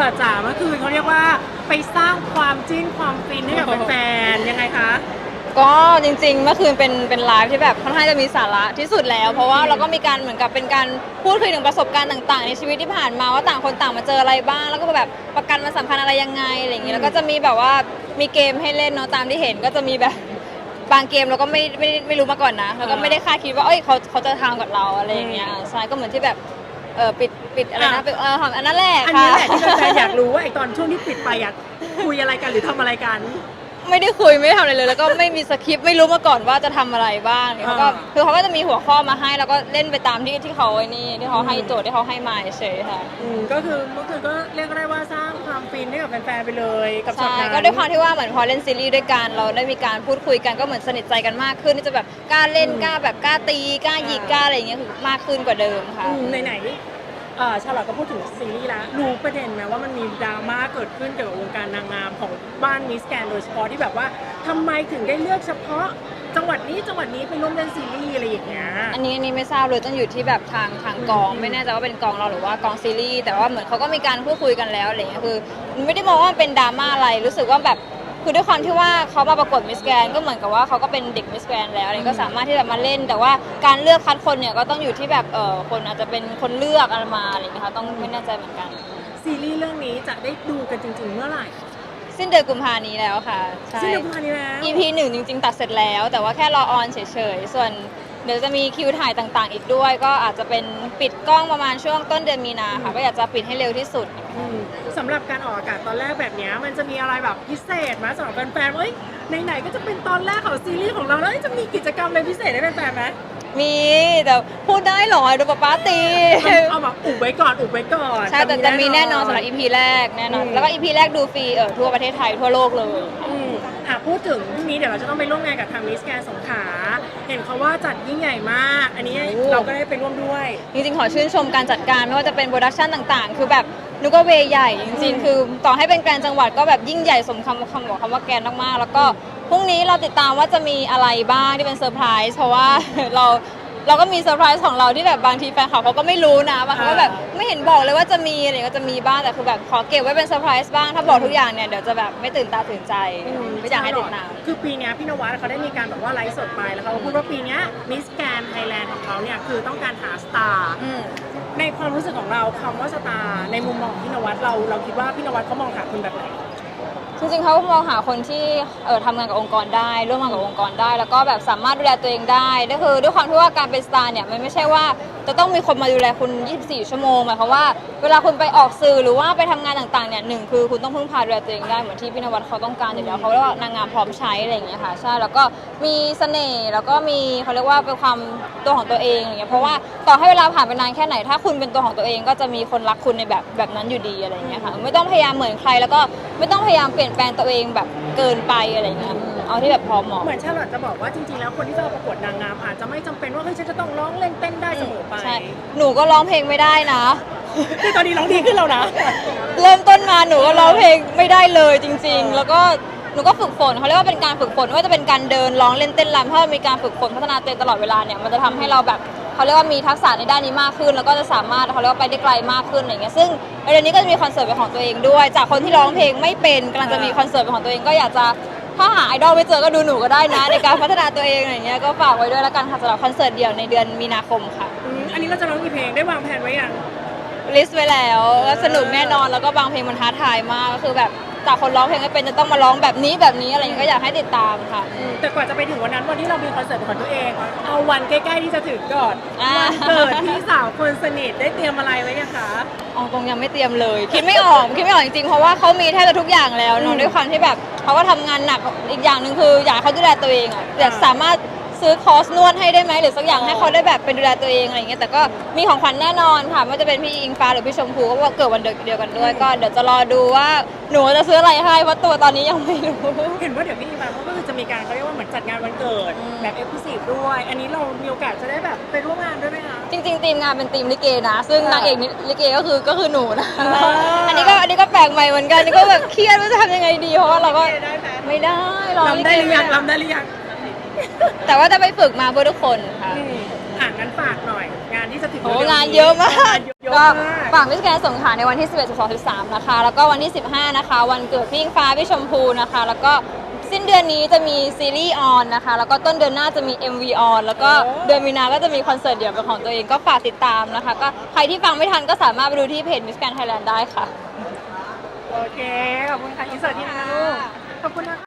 ลอดจ๋าเมื่อคืนเขาเรียกว่าไปสร้างความจิ้นความฟินให้กับแฟนๆยังไงคะก็จริงๆ เมื่อคืนเป็นเป็นไลฟ์ที่แบบค่อนข้างจะมีสาระที่สุดแล้ว เพราะว่าเราก็มีการเหมือนกับเป็นการพูดคุยถึงประสบการณ์ต่างๆ ในชีวิตที่ผ่านมาว่าต่างคนต่างมาเจออะไรบ้าง แล้วก็แบบประกันมันสำคัญอะไรยังไงอะไรอย่างนี้แล้วก็จะมีแบบว่ามีเกมให้เล่นเนาะตามที่เห็นก็จะมีแบบบางเกมเราก็ไม่ไม่ไม่รู้มาก่อนนะแล้วก็ไม่ได้คาดคิดว่าเอ้ยเขาเขาจะทำกับเราอะไรอย่างเงี้ยใช่ก็เหมือนที่แบบ เออปิดปิดอะไรนะปิดเอออันนั้นแหละอันค่ะ นี้แหละที่แฟนๆอยากรู้ว่าไอตอนช่วงที่ปิดไปอะคุยอะไรกันหรือทำอะไรกัน ไม่ได้คุยไม่ได้ทำอะไรเลย แล้วก็ไม่มีสคริปต์ไม่รู้มาก่อนว่าจะทำอะไรบ้างเนี่ยเขาก็อ่า คือเขาก็จะมีหัวข้อมาให้แล้วก็เล่นไปตามที่ที่เขาไอ้นี่ที่เขาให้โจทย์ที่เขาให้มาเฉยๆค่ะ อืมก็คือเมื่อคืนก็เรียกได้ว่าสร้างความฟินให้กับแฟนๆไปเลยกับช็อตใช่นั้นก็ด้วยความที่ว่าเหมือนพอเล่นซีรีส์ด้วยกันเราได้มีการพูดคุยกันก็เหมือนสนิทใจกันมากขึ้นที่จะแบบกล้าเล่นอืมกล้าแบบกล้าตีกล้าหยิกอ่ากกล้าอะไรอย่างเงี้ยคือมากขึ้นกว่าเดิมค่ะ อืมไหนๆ เอ่อชาลอตก็พูดถึงซีรีส์แล้วรู้ประเด็นไหมว่ามันมีดราม่าเกิดขึ้นเกี่ยวกับวงการนางงามของบ้านมิสแกนโดยเฉพาะที่แบบว่าทำไมถึงได้เลือกเฉพาะจังหวัดนี้จังหวัดนี้ไปร่วมเล่นซีรีส์อะไรอย่างเงี้ย อันนี้อันนี้ไม่ทราบเลยต้องอยู่ที่แบบทางทางกอง ไม่แน่ใจว่าเป็นกองเราหรือว่ากองซีรีส์แต่ว่าเหมือนเขาก็มีการพูดคุยกันแล้วอะไรเงี้ยคือ ไม่ได้มองว่ามันเป็นดราม่าอะไรรู้สึกว่าแบบ คือด้วยความที่ว่าเขามาประกวดมิสแกรนก็เหมือนกับว่าเขาก็เป็นเด็กมิสแกรนแล้วอะไรก็สามารถที่จะมาเล่น แต่ว่าการเลือกคัดคนเนี่ยก็ต้องอยู่ที่แบบเออคนอาจจะเป็นคนเลือกอะไรมาอะไรเงี้ยค่ะต้องไม่แน่ใจเหมือนกัน ซีรีส์เรื่องนี้จะได้ดูกันจริง ๆ เมื่อไหร่สิ้นเดือนกุมภานี้แล้วค่ะใช่สิ้นเดือนกุมภาพันธ์นี้แล้ว EP หนึ่งจริง ๆ ตัดเสร็จแล้ว แต่ว่าแค่รอออนเฉยๆส่วน เดี๋ยวจะมีคิวถ่ายต่างๆ อีกด้วย ก็อาจจะเป็นปิดกล้องประมาณช่วงต้นเดือนมีนาค่ะก็อยากจะปิดให้เร็วที่สุดอืมสำหรับการออกอากาศตอนแรกแบบเนี้ยมันจะมีอะไรแบบพิเศษไหมสำหรับแฟนๆว่าเอ้ยไหนๆก็จะเป็นตอนแรกของซีรีส์ของเราแล้วเอ้ยจะมีกิจกรรมอะไรพิเศษให้แฟนๆไหมมีแต่พูดได้เหรอโดนป๊าป๊าตี เอาแบบอุบไว้ก่อนอุบไว้ก่อนใช่แต่จะมีแน่นอนสำหรับ EP แรกแน่นอนอืมแล้วก็ EP แรกดูฟรีเออทั่วประเทศไทยทั่วโลกเลย อืม อะพูดถึงพรุ่งนี้เดี๋ยวเราจะต้องไปร่วมงานกับทางมิสแกนสงขลาเห็นเขาว่าจัดยิ่งใหญ่มาก อันนี้เราก็ได้ไปร่วมด้วย จริงๆ ขอชื่นชมการจัดการไม่ว่าจะเป็นโปรดักชันต่างๆ คือแบบนึกว่าเวใหญ่ จริงๆ คือต่อให้เป็นแกรนด์จังหวัดก็แบบยิ่งใหญ่สมคำคำบอกคำว่าแกรนด์มากๆ แล้วก็พรุ่งนี้เราติดตามว่าจะมีอะไรบ้างที่เป็นเซอร์ไพรส์เพราะว่า เรา เราก็มีเซอร์ไพรส์ของเราที่แบบบางทีแฟนคลับเขาก็ไม่รู้นะบางคนก็แบบไม่เห็นบอกเลยว่าจะมีอะไรก็จะมีบ้างแต่คือแบบขอเก็บไว้เป็นเซอร์ไพรส์บ้างถ้าบอกทุกอย่างเนี่ยเดี๋ยวจะแบบไม่ตื่นตาตื่นใจไม่อยากให้ติดตามคือปีเนี้ยพี่นวัดเขาได้มีการแบบว่าไลฟ์สดไปแล้วเขาก็พูดว่าปีเนี้มิสแกนไทยแลนด์ของเขาเนี่ยคือต้องการหาสตาร์อืมในความรู้สึกของเราคำว่าสตาร์ในมุมมองของพี่นวัดเราเราคิดว่าพี่นวัดเขามองหาคนแบบไหน จริงๆเขามองหาคนที่เออทำงานกับองค์กรได้ร่วมงานกับองค์กรได้ แล้วก็แบบสามารถดูแลตัวเองได้ก็คือด้วยความที่ว่าการเป็นสตาร์เนี่ยมันไม่ใช่ว่า จะต้องมีคนมาดูแลคุณ 24 ชั่วโมงหมายความว่าเวลาคุณไปออกสื่อหรือว่าไปทำงานต่างๆเนี่ยหนึ่งคือคุณต้องพึ่งพาดูแลตัวเองได้เหมือนที่พี่นวัดเขาต้องการอยู่แล้วเขาเรียกว่านางงามพร้อมใช้อะไรอย่างเงี้ยค่ะใช่แล้วก็มีเสน่ห์แล้วก็มีเขาเรียกว่าเป็นความตัวของตัวเองอย่างเงี้ยเพราะว่าต่อให้เวลาผ่านไปนานแค่ไหน ถ้าคุณเป็นตัวของตัวเองก็จะมีคนรักคุณในแบบแบบนั้นอยู่ดีอะไรอย่างเงี้ยค่ะไม่ต้องพยายามเหมือนใครแล้วก็ไม่ต้องพยายามเปลี่ยนแปลงตัวเองแบบเกินไปอะไรอย่างเงี้ย เอาที่แบบพอเหมาะเหมือนชาลอตจะบอกว่าจริงๆ แล้วคนที่จะมาประกวดนางงามอาจจะไม่จำเป็นว่าเฮ้ยฉันจะต้องร้องเล่นเต้นได้เสมอไปใช่หนูก็ร้องเพลงไม่ได้นะ คือตอนนี้ร้องดีขึ้นแล้วนะ เริ่มต้นมาหนูก็ร้องเพลงไม่ได้เลยจริง ๆ แล้วก็หนูก็ฝึกฝนเขาเรียกว่าเป็นการฝึกฝนไม่ว่าจะเป็นการเดินร้องเล่นเต้นรำถ้าเรามีการฝึกฝนพัฒนาตัวเองตลอดเวลาเนี่ยมันจะทำให้เราแบบเขาเรียกว่ามีทักษะในด้านนี้มากขึ้น แล้วก็จะสามารถเขาเรียกว่าไปได้ไกลมากขึ้นอะไรเงี้ยซึ่งเดือนนี้ก็จะมีคอนเสิร์ตเป็นของตัวเองด้วย จากคนที่ร้องเพลงไม่เป็นกำลังจะมีคอนเสิร์ตเป็นของตัวเองก็อยากจะ ถ้าหาไอดอลไม่เจอก็ดูหนูก็ได้นะ ในการพัฒนาตัวเองอะไรเงี้ยก็ฝากไว้ด้วยแล้วกันค่ะสำหรับคอนเสิร์ตเดี่ยวในเดือนมีนาคมค่ะ อืมอันนี้เราจะร้องกี่เพลงได้วางแผนไว้ยัง ลิสต์ไว้แล้วก็สนุกแน่นอนแล้วก็บางเพลงมันท้าทายมากก็คือแบบ จากคนร้องเพลงไม่เป็นจะต้องมาร้องแบบนี้แบบนี้อะไรอย่างเงี้ยก็อยากให้ติดตามค่ะ แต่กว่าจะไปถึงวันนั้นวันที่เรามีคอนเสิร์ตเป็นของตัวเอง เอาวันใกล้ๆที่จะถึงก่อนอ่า วันเกิดพี่สาวคนสนิทได้เตรียมอะไรไว้ยังคะเอาตรงยังไม่เตรียมเลย คิดไม่ออกคิดไม่ออกจริงๆเพราะว่าเขามีแทบจะทุกอย่างแล้วอืเนาะมด้วยความที่แบบเขาก็ทำงานหนักอีกอย่างหนึ่งคืออยากให้เขาดูแลตัวเองอะอยากอ่าสามารถ ซื้อคอร์สนวดให้ได้ไหมหรือสักอย่างให้เขาได้แบบเป็นดูแลตัวเองอะไรอย่างเงี้ยแต่ก็มีของขวัญแน่นอนค่ะไม่ว่าจะเป็นพี่อิงฟ้าหรือพี่ชมพูก็ว่าเกิดวันเดียวกันด้วยก็เดี๋ยวจะรอดูว่าหนูจะซื้ออะไรให้เพราะตัวตอนนี้ยังไม่รู้เห็นว่าเดี๋ยวพี่อีมาเขาก็คือจะมีการเขาเรียกว่าเหมือนจัดงานวันเกิดอืมแบบเอ็กซ์คลูซีฟด้วย อันนี้เรามีโอกาสจะได้แบบไปร่วมงานด้วยไหมคะ จริงๆทีมงานเป็นทีมลิเกนะ ซึ่งอ่านางเอกนี่ลิเกก็คือก็คือหนูนะอ่าอันนี้ก็อันนี้ก็แปลกใหม่เหมือนกันอันนี้ก็แบบเครียดว่าจะทำยังไงดีเพราะว่าเราก็ได้ไหมไม่ได้หรอกลำได้หรือยังลิเกลำได้หรือยัง แต่ว่าจะไปฝึกมาเพื่อทุกคนค่ะอืมอะงั้นฝากหน่อย งานที่จะถึงโอ้เร็วๆงานเยอะมากงนเยอะก็มากฝากมิสแกรนสงขลาในวันที่ 11 12 13 นะคะ แล้วก็วันที่ 15 นะคะ วันเกิดพี่อิงฟ้าพี่ชมพูนะคะ แล้วก็สิ้นเดือนนี้จะมีซีรีส์ออนนะคะ แล้วก็ต้นเดือนหน้าจะมี MV ออนแล้วก็เดือนมีนาก็จะมีคอนเสิร์ตเดี่ยวเป็นของตัวเองก็ฝากติดตามนะคะ ก็ใครที่ฟังไม่ทันก็สามารถไปดูที่เพจมิสแกรนไทยแลนด์ได้ค่ะ โอเค ขอบคุณค่ะอินเสิร์ตที่นะลูกขอบคุณนะคะ